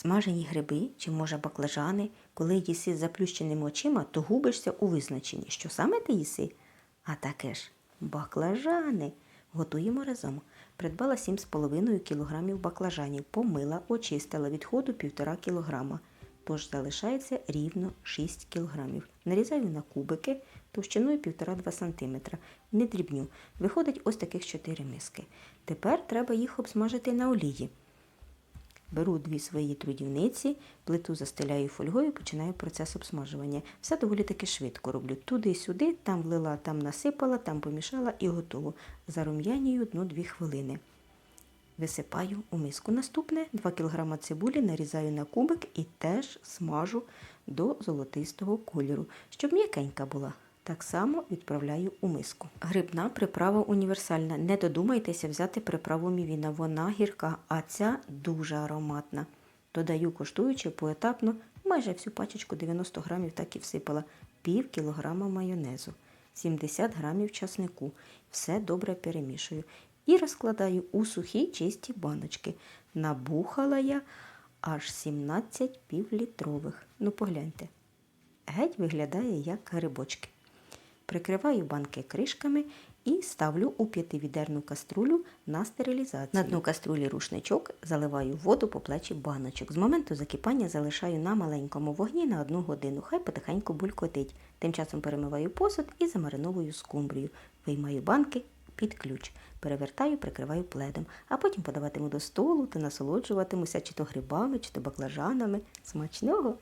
Смажені гриби чи, може, баклажани, коли їси з заплющеними очима, то губишся у визначенні, що саме ти їси. А таке ж баклажани. Готуємо разом. Придбала 7,5 кг баклажанів, помила, очистила відходу 1,5 кг. Тож залишається рівно 6 кг. Нарізаю на кубики товщиною 1,5-2 см. Не дрібню. Виходить ось таких 4 миски. Тепер треба їх обсмажити на олії. Беру дві свої трудівниці, плиту застеляю фольгою і починаю процес обсмажування. Все доволі таки швидко роблю. Туди-сюди, там влила, там насипала, там помішала і готово. Зарум'янюю 1-2 хвилини. Висипаю у миску. Наступне 2 кг цибулі нарізаю на кубик і теж смажу до золотистого кольору, щоб м'якенька була. Так само відправляю у миску. Грибна приправа універсальна. Не додумайтеся взяти приправу мівіна. Вона гірка, а ця дуже ароматна. Додаю, коштуючи поетапно, майже всю пачечку 90 грамів так і всипала, пів кілограма майонезу, 70 грамів часнику. Все добре перемішую. І розкладаю у сухі чисті баночки. Набухала я аж 17 півлітрових. Ну погляньте. Геть виглядає як грибочки. Прикриваю банки кришками і ставлю у п'ятивідерну каструлю на стерилізацію. На дно каструлі рушничок заливаю воду по плечі баночок. З моменту закипання залишаю на маленькому вогні на одну годину. Хай потихеньку булькотить. Тим часом перемиваю посуд і замариновую скумбрію. Виймаю банки під ключ. Перевертаю, прикриваю пледом, а потім подаватиму до столу та насолоджуватимуся чи то грибами, чи то баклажанами. Смачного!